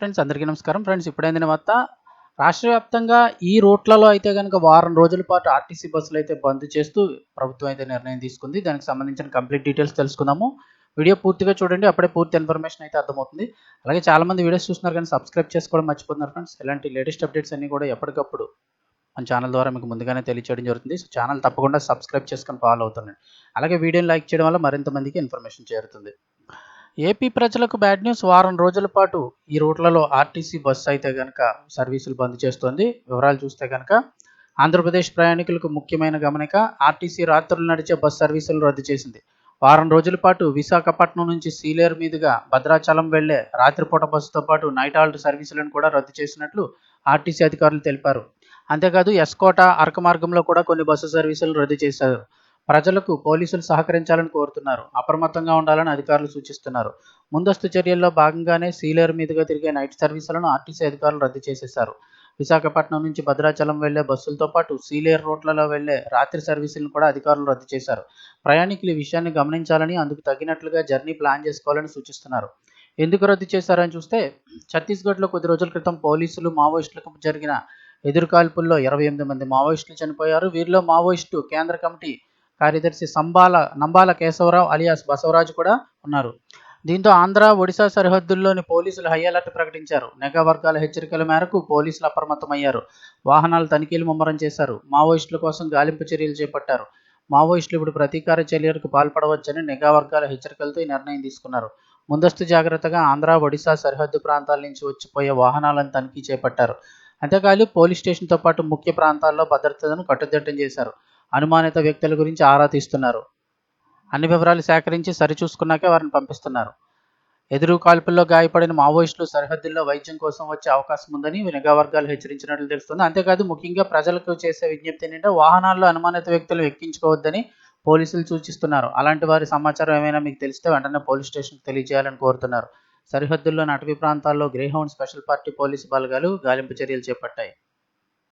Friends అందరికీ నమస్కారం. Friends ఇప్పుడైంది వార్త. రాష్ట్ర వ్యాప్తంగా ఈ రూట్లలో అయితే కనుక వారం రోజుల పాటు ఆర్టీసీ బస్సులు అయితే బంద్ చేస్తూ ప్రభుత్వం అయితే నిర్ణయం తీసుకుంది. దానికి సంబంధించిన కంప్లీట్ డీటెయిల్స్ తెలుసుకుందాము. వీడియో పూర్తిగా చూడండి. అప్పుడే పూర్తి ఇన్ఫర్మేషన్ అయితే అర్థమవుతుంది. అలాగే చాలామంది వీడియోస్ చూస్తున్నారు కానీ సబ్స్క్రైబ్ చేసుకోవడం మర్చిపోతున్నారు ఫ్రెండ్స్. ఇలాంటి లేటెస్ట్ అప్డేట్స్ అన్నీ కూడా ఎప్పటికప్పుడు మన ఛానల్ ద్వారా మీకు ముందుగానే తెలియచేయడం జరుగుతుంది. సో ఛానల్ తప్పకుండా సబ్స్క్రైబ్ చేసుకొని ఫాలో అవుతుండండి. అలాగే వీడియోని లైక్ చేయడం వల్ల మరింత మందికి ఇన్ఫర్మేషన్ చేరుతుంది. ఏపీ ప్రజలకు బ్యాడ్ న్యూస్. వారం రోజుల పాటు ఈ రూట్లలో ఆర్టీసీ బస్సు అయితే కనుక సర్వీసులు బంద్ చేస్తోంది. వివరాలు చూస్తే కనుక ఆంధ్రప్రదేశ్ ప్రయాణికులకు ముఖ్యమైన గమనిక ఆర్టీసీ రాత్రులు నడిచే బస్ సర్వీసులు రద్దు చేసింది. వారం రోజుల పాటు విశాఖపట్నం నుంచి సీలేరు మీదుగా భద్రాచలం వెళ్ళే రాత్రిపూట బస్సుతో పాటు నైట్ హాల్ట్ సర్వీసులను కూడా రద్దు చేసినట్లు ఆర్టీసీ అధికారులు తెలిపారు. అంతేకాదు ఎస్కోట అరక మార్గంలో కూడా కొన్ని బస్సు సర్వీసులు రద్దు చేశారు. ప్రజలకు పోలీసులు సహకరించాలని కోరుతున్నారు. అప్రమత్తంగా ఉండాలని అధికారులు సూచిస్తున్నారు. ముందస్తు చర్యల్లో భాగంగానే సీలర్ మీదుగా తిరిగే నైట్ సర్వీసులను ఆర్టీసీ అధికారులు రద్దు చేసేశారు. విశాఖపట్నం నుంచి భద్రాచలం వెళ్ళే బస్సులతో పాటు సీలేర్ రోడ్లలో వెళ్ళే రాత్రి సర్వీసులను కూడా అధికారులు రద్దు చేశారు. ప్రయాణికులు ఈ విషయాన్ని గమనించాలని అందుకు తగినట్లుగా జర్నీ ప్లాన్ చేసుకోవాలని సూచిస్తున్నారు. ఎందుకు రద్దు చేశారని చూస్తే ఛత్తీస్గఢ్లో కొద్ది రోజుల క్రితం పోలీసులు మావోయిస్టులకు జరిగిన ఎదురుకాల్పుల్లో ఇరవై ఎనిమిది మంది మావోయిస్టులు చనిపోయారు. వీరిలో మావోయిస్టు కేంద్ర కమిటీ కార్యదర్శి సంబాల నంబాల కేశవరావు అలియాస్ బసవరాజు కూడా ఉన్నారు. దీంతో ఆంధ్ర ఒడిశా సరిహద్దుల్లోని పోలీసులు హై అలర్ట్ ప్రకటించారు. నెగా వర్గాల హెచ్చరికల మేరకు పోలీసులు అప్రమత్తమయ్యారు. వాహనాల తనిఖీలు ముమ్మరం చేశారు. మావోయిస్టుల కోసం గాలింపు చర్యలు చేపట్టారు. మావోయిస్టులు ఇప్పుడు ప్రతీకార చర్యలకు పాల్పడవచ్చని నిఘా వర్గాల హెచ్చరికలతో ఈ నిర్ణయం తీసుకున్నారు. ముందస్తు జాగ్రత్తగా ఆంధ్ర ఒడిశా సరిహద్దు ప్రాంతాల నుంచి వచ్చిపోయే వాహనాలను తనిఖీ చేపట్టారు. అంతేకాదు పోలీస్ స్టేషన్తో పాటు ముఖ్య ప్రాంతాల్లో భద్రతను కట్టుదిట్టం చేశారు. అనుమానిత వ్యక్తుల గురించి ఆరా తీస్తున్నారు. అన్ని వివరాలు సేకరించి సరిచూసుకున్నాకే వారిని పంపిస్తున్నారు. ఎదురు కాల్పుల్లో గాయపడిన మావోయిస్టులు సరిహద్దుల్లో వైద్యం కోసం వచ్చే అవకాశం ఉందని నిఘా వర్గాలు హెచ్చరించినట్లు తెలుస్తుంది. అంతేకాదు ముఖ్యంగా ప్రజలకు చేసే విజ్ఞప్తి ఏంటంటే వాహనాల్లో అనుమానిత వ్యక్తులు ఎక్కించుకోవద్దని పోలీసులు సూచిస్తున్నారు. అలాంటి వారి సమాచారం ఏమైనా మీకు తెలిస్తే వెంటనే పోలీస్ స్టేషన్కి తెలియజేయాలని కోరుతున్నారు. సరిహద్దుల్లోని అటవీ ప్రాంతాల్లో గ్రేహౌండ్ స్పెషల్ పార్టీ పోలీసు బలగాలు గాలింపు చర్యలు చేపట్టాయి.